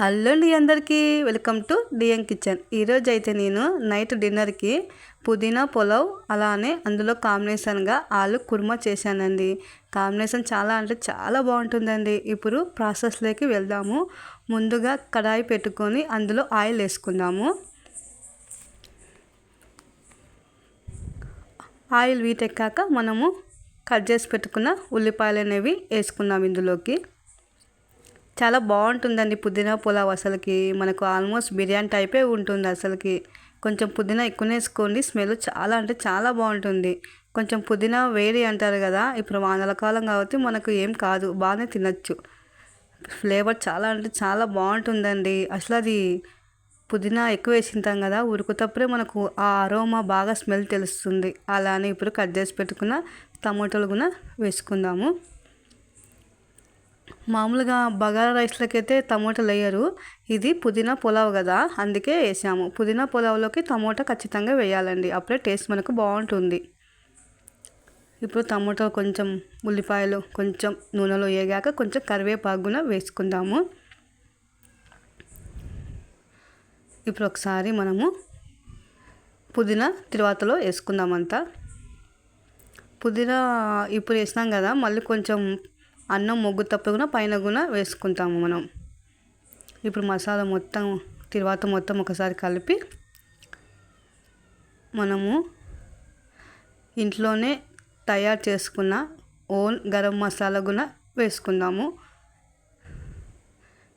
Hello అండి అందరికీ. Welcome to DM kitchen. ఈరోజు అయితే నేను నైట్ డిన్నర్కి పుదీనా పులావ్ అలానే అందులో కాంబినేషన్గా ఆలు కుర్మా చేశానండి. కాంబినేషన్ చాలా అంటే చాలా బాగుంటుందండి. ఇప్పుడు ప్రాసెస్లోకి వెళ్దాము. ముందుగా కడాయి పెట్టుకొని అందులో ఆయిల్ వేసుకుందాము. ఆయిల్ వీటెక్కాక మనము కట్ చేసి పెట్టుకున్న ఉల్లిపాయలు అనేవి వేసుకుందాం ఇందులోకి. చాలా బాగుంటుందండి పుదీనా పులావ్ అసలుకి. మనకు ఆల్మోస్ట్ బిర్యానీ టైపే ఉంటుంది అసలుకి. కొంచెం పుదీనా ఎక్కువ వేసుకోండి స్మెల్ చాలా అంటే చాలా బాగుంటుంది. కొంచెం పుదీనా వేడి అంటారు కదా ఇప్పుడు వానల కాలం కాబట్టి మనకు ఏం కాదు బాగానే తినచ్చు. ఫ్లేవర్ చాలా అంటే చాలా బాగుంటుందండి. అసలు అది పుదీనా ఎక్కువ వేసింటాం కదా ఉరుకుతప్పుడే మనకు ఆ అరోమా బాగా స్మెల్ తెలుస్తుంది. అలానే ఇప్పుడు కట్ చేసి పెట్టుకున్న టమాటోలు కూడా వేసుకుందాము. మామూలుగా బగారా రైస్లోకి అయితే టమోటాలు వేయరు ఇది పుదీనా పులావ్ కదా అందుకే వేసాము. పుదీనా పులావ్లోకి టమోటా ఖచ్చితంగా వేయాలండి. అప్పుడే టేస్ట్ మనకు బాగుంటుంది. ఇప్పుడు టమోటా కొంచెం ఉల్లిపాయలు కొంచెం నూనెలో వేగాక కొంచెం కరివేపాకున వేసుకుందాము. ఇప్పుడు ఒకసారి మనము పుదీనా తిరువాతలో వేసుకుందామంతా. పుదీనా ఇప్పుడు వేసినాం కదా మళ్ళీ కొంచెం అన్నం మొగ్గు తప్పకుండా పైన కూడా వేసుకుంటాము మనం. ఇప్పుడు మసాలా మొత్తం తర్వాత మొత్తం ఒకసారి కలిపి మనము ఇంట్లోనే తయారు చేసుకున్న ఓన్ గరం మసాలా కూడా వేసుకుందాము.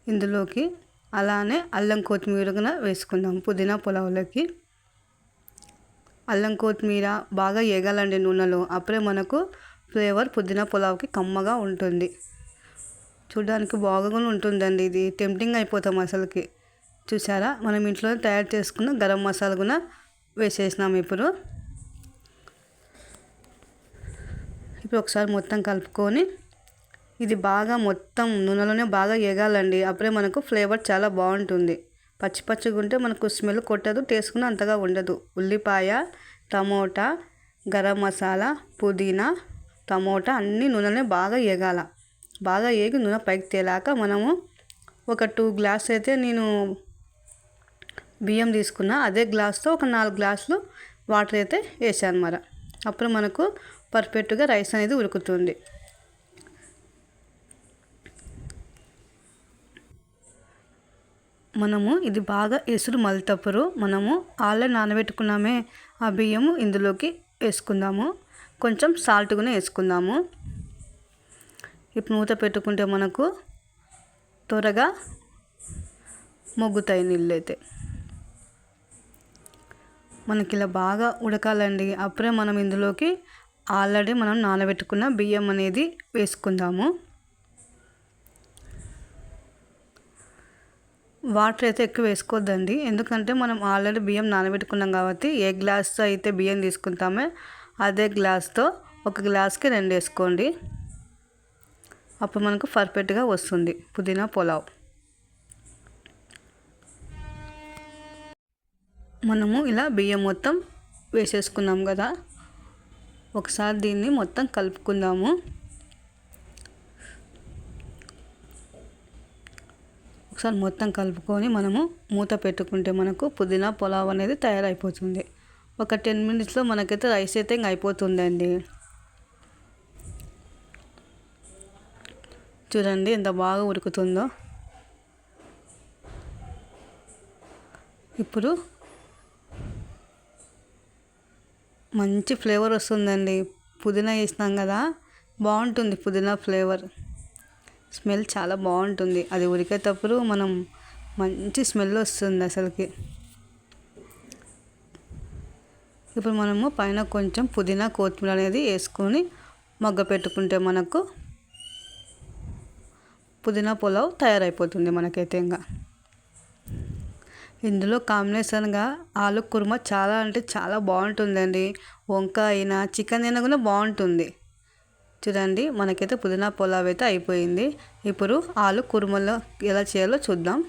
ఇందులోకి అలానే అల్లం కొత్తిమీర కూడా వేసుకుందాం పుదీనా పులావులకి. అల్లం కొత్తిమీర బాగా ఎగాలండి నూనెలో అప్పుడే మనకు ఫ్లేవర్ పుదీనా పులావ్కి కమ్మగా ఉంటుంది. చూడడానికి బాగా ఉంటుందండి ఇది. టెంప్టింగ్ అయిపోతాం అసలుకి. చూసారా మనం ఇంట్లో తయారు చేసుకున్న గరం మసాలా కూడా వేసేసినాం ఇప్పుడు. ఇప్పుడు ఒకసారి మొత్తం కలుపుకొని ఇది బాగా మొత్తం నూనెలోనే బాగా ఎగాలండి. అప్పుడే మనకు ఫ్లేవర్ చాలా బాగుంటుంది. పచ్చి పచ్చిగా ఉంటే మనకు స్మెల్ కొట్టదు టేస్ట్ కూడా అంతగా ఉండదు. ఉల్లిపాయ టమోటా గరం మసాలా పుదీనా టమోటా అన్ని నూనెలనే బాగా వేగాల బాగా వేగి నూనె పైకి తేలాక మనము ఒక టూ గ్లాస్ అయితే నేను బియ్యం తీసుకున్నా. అదే గ్లాస్తో ఒక నాలుగు గ్లాసులు వాటర్ అయితే వేసాను మరి. అప్పుడు మనకు పర్ఫెక్ట్గా రైస్ అనేది ఉడుకుతుంది. మనము ఇది బాగా ఎసురు మలితప్పుడు మనము ఆల్రెడీ నానబెట్టుకున్నామే ఆ బియ్యము ఇందులోకి వేసుకుందాము. కొంచెం సాల్ట్ కూడా వేసుకుందాము. ఇప్పుడు మూత పెట్టుకుంటే మనకు త్వరగా మొగ్గుతాయి నీళ్ళు అయితే మనకి ఇలా బాగా ఉడకాలండి. అప్పుడే మనం ఇందులోకి ఆల్రెడీ మనం నానబెట్టుకున్న బియ్యం అనేది వేసుకుందాము. వాటర్ అయితే ఎక్కువ వేసుకోవద్దండి ఎందుకంటే మనం ఆల్రెడీ బియ్యం నానబెట్టుకున్నాం కాబట్టి ఏ గ్లాస్ అయితే బియ్యం తీసుకుంటామో అదే గ్లాస్తో ఒక గ్లాస్కి రెండు వేసుకోండి. అప్పుడు మనకు పర్ఫెక్ట్గా వస్తుంది పుదీనా పులావ్. మనము ఇలా బియ్యం మొత్తం వేసేసుకున్నాం కదా. ఒకసారి దీన్ని మొత్తం కలుపుకుందాము. ఒకసారి మొత్తం కలుపుకొని మనము మూత పెట్టుకుంటే మనకు పుదీనా పులావ్ అనేది తయారైపోతుంది. ఒక టెన్ మినిట్స్లో మనకైతే రైస్ అయితే ఇంక అయిపోతుందండి. చూడండి ఎంత బాగా ఉడుకుతుందో. ఇప్పుడు మంచి ఫ్లేవర్ వస్తుందండి. పుదీనా వేసినాం కదా బాగుంటుంది పుదీనా ఫ్లేవర్. స్మెల్ చాలా బాగుంటుంది. అది ఉడికేటప్పుడు మనం మంచి స్మెల్ వస్తుంది అసలుకి. ఇప్పుడు మనము పైన కొంచెం పుదీనా కొత్తిమీర అనేది వేసుకొని మగ్గ పెట్టుకుంటే మనకు పుదీనా పులావ్ తయారైపోతుంది మనకైతే ఇంకా. ఇందులో కాంబినేషన్గా ఆలు కుర్మా చాలా అంటే చాలా బాగుంటుందండి. వంకాయ అయినా చికెన్ అయినా కూడా బాగుంటుంది. చూడండి మనకైతే పుదీనా పులావ్ అయితే అయిపోయింది. ఇప్పుడు ఆలు కుర్మలో ఎలా చేయాలో చూద్దాం.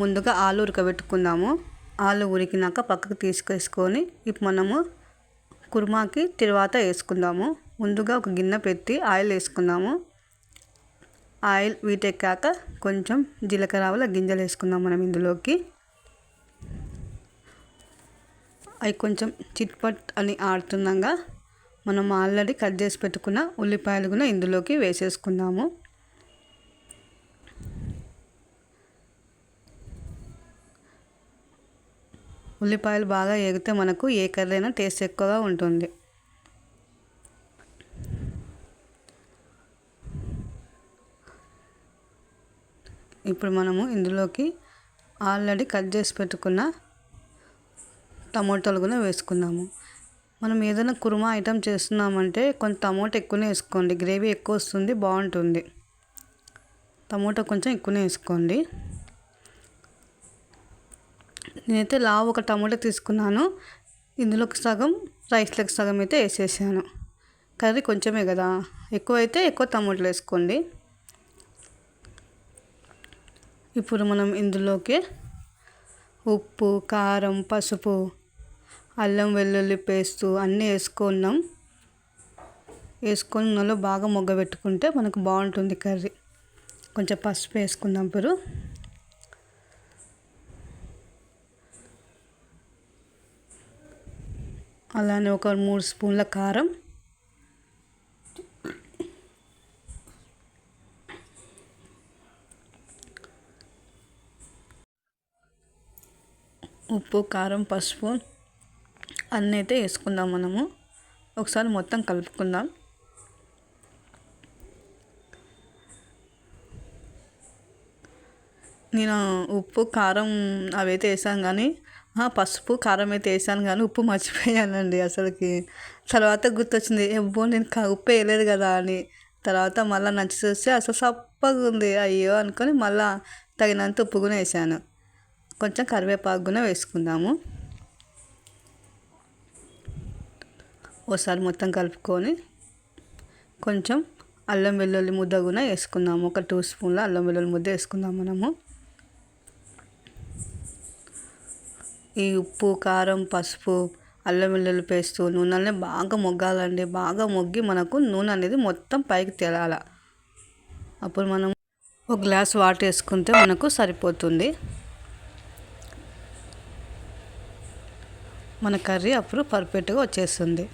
ముందుగా ఆలు ఉడకబెట్టుకుందాము. ఆలు ఉడికినాక పక్కకు తీసుకేసుకొని ఇప్పుడు మనము కుర్మాకి తర్వాత వేసుకుందాము. ముందుగా ఒక గిన్నె పెట్టి ఆయిల్ వేసుకుందాము. ఆయిల్ వీటెక్కాక కొంచెం జీలకర్ర ఆవుల గింజలు వేసుకుందాం మనం ఇందులోకి. అవి కొంచెం చిట్పట్ అని ఆడుతుండగా మనం ఆల్రెడీ కట్ చేసి పెట్టుకున్న ఉల్లిపాయలు కూడా ఇందులోకి వేసేసుకుందాము. ఉల్లిపాయలు బాగా ఎగితే మనకు ఏ కర్రీ అయినా టేస్ట్ ఎక్కువగా ఉంటుంది. ఇప్పుడు మనము ఇందులోకి ఆల్రెడీ కట్ చేసి పెట్టుకున్న టమోటాలు కూడా వేసుకున్నాము మనం ఏదైనా కుర్మా ఐటెం చేస్తున్నామంటే కొంత టమోటా ఎక్కువనే వేసుకోండి. గ్రేవీ ఎక్కువ వస్తుంది బాగుంటుంది. టమోటా కొంచెం ఎక్కువనే వేసుకోండి. నేనైతే లావు ఒక టమోటా తీసుకున్నాను. ఇందులోకి సగం రైస్లోకి సగం అయితే వేసేసాను. కర్రీ కొంచెమే కదా. ఎక్కువ అయితే ఎక్కువ టమాటాలు వేసుకోండి. ఇప్పుడు మనం ఇందులోకి ఉప్పు కారం పసుపు అల్లం వెల్లుల్లి పేస్ట్ అన్నీ వేసుకున్నాం. వేసుకొని నూనెలో బాగా మొగ్గ పెట్టుకుంటే మనకు బాగుంటుంది కర్రీ. కొంచెం పసుపు వేసుకుందాం ఇప్పుడు. అలానే ఒక మూడు స్పూన్ల కారం. ఉప్పు కారం పసుపు అన్నీ అయితే వేసుకుందాం మనము. ఒకసారి మొత్తం కలుపుకుందాం. నేను ఉప్పు కారం అవి అయితే వేసాను కానీ పసుపు కారం అయితే వేసాను కానీ ఉప్పు మర్చిపోయానండి అసలుకి. తర్వాత గుర్తొచ్చింది ఎవ్వో నేను ఉప్పు వేయలేదు కదా అని. తర్వాత మళ్ళీ నచ్చి చూస్తే అసలు సప్పగా ఉంది అయ్యో అనుకొని మళ్ళీ తగినంత ఉప్పు కూడా వేసాను. కొంచెం కరివేపాకు కూడా వేసుకుందాము. ఒకసారి మొత్తం కలుపుకొని కొంచెం అల్లం వెల్లుల్లి ముద్ద కూడా వేసుకుందాము. ఒక టూ స్పూన్ల అల్లం వెల్లుల్లి ముద్ద వేసుకుందాం మనము. ఈ ఉప్పు కారం పసుపు అల్లం వెల్లుల్లి పేస్ట్ నూనె బాగా మొగ్గాలండి. బాగా మొగ్గి మనకు నూనె అనేది మొత్తం పైకి తేలాల. అప్పుడు మనం ఒక గ్లాస్ వాటర్ వేసుకుంటే మనకు సరిపోతుంది. మన కర్రీ అప్పుడు పర్ఫెక్ట్గా వచ్చేస్తుంది.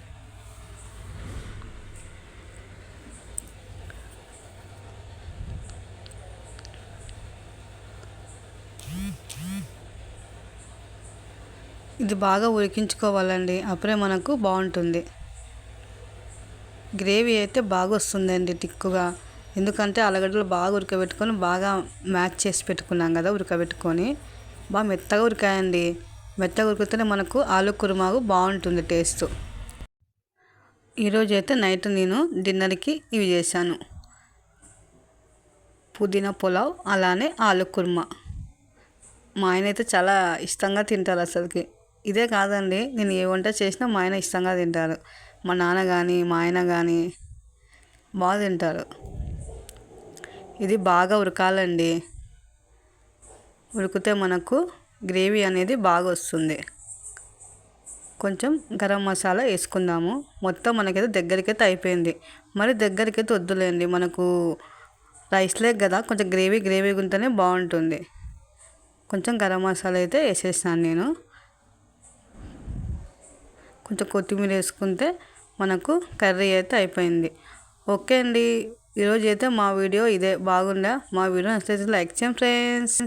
ఇది బాగా ఉడికించుకోవాలండి. అప్పుడే మనకు బాగుంటుంది. గ్రేవీ అయితే బాగా వస్తుందండి తిక్కుగా ఎందుకంటే అలగడ్డలు బాగా ఉడకబెట్టుకొని బాగా మ్యాచ్ చేసి పెట్టుకున్నాం కదా ఉడకబెట్టుకొని. బాగా మెత్తగా ఉడికాయండి. మెత్తగా ఉడికితేనే మనకు ఆలు కుర్మాకు బాగుంటుంది టేస్ట్. ఈరోజు అయితే నైట్ నేను డిన్నర్కి ఇవి చేశాను. పుదీనా పులావ్ అలానే ఆలు కుర్మా. మా ఆయన అయితే చాలా ఇష్టంగా తింటారు అసలుకి. ఇదే కాదండి నేను ఏ వంట చేసినా మా ఆయన ఇష్టంగా తింటారు. మా నాన్న కానీ మా ఆయన కానీ బాగా తింటారు. ఇది బాగా ఉడకాలండి ఉడికితే మనకు గ్రేవీ అనేది బాగా వస్తుంది. కొంచెం గరం మసాలా వేసుకుందాము. మొత్తం మనకైతే దగ్గరికైతే అయిపోయింది. మరి దగ్గరికైతే వద్దులేండి మనకు రైస్ లేక్ కదా కొంచెం గ్రేవీ గ్రేవీ ఉంటేనే బాగుంటుంది. కొంచెం గరం మసాలా అయితే వేసేసాను నేను. కొంచెం కొత్తిమీర వేసుకుంటే మనకు కర్రీ అయితే అయిపోయింది. ఓకే అండి. ఈరోజు అయితే మా వీడియో ఇదే. బాగుందా? మా వీడియో నచ్చితే లైక్ చేయండి ఫ్రెండ్స్.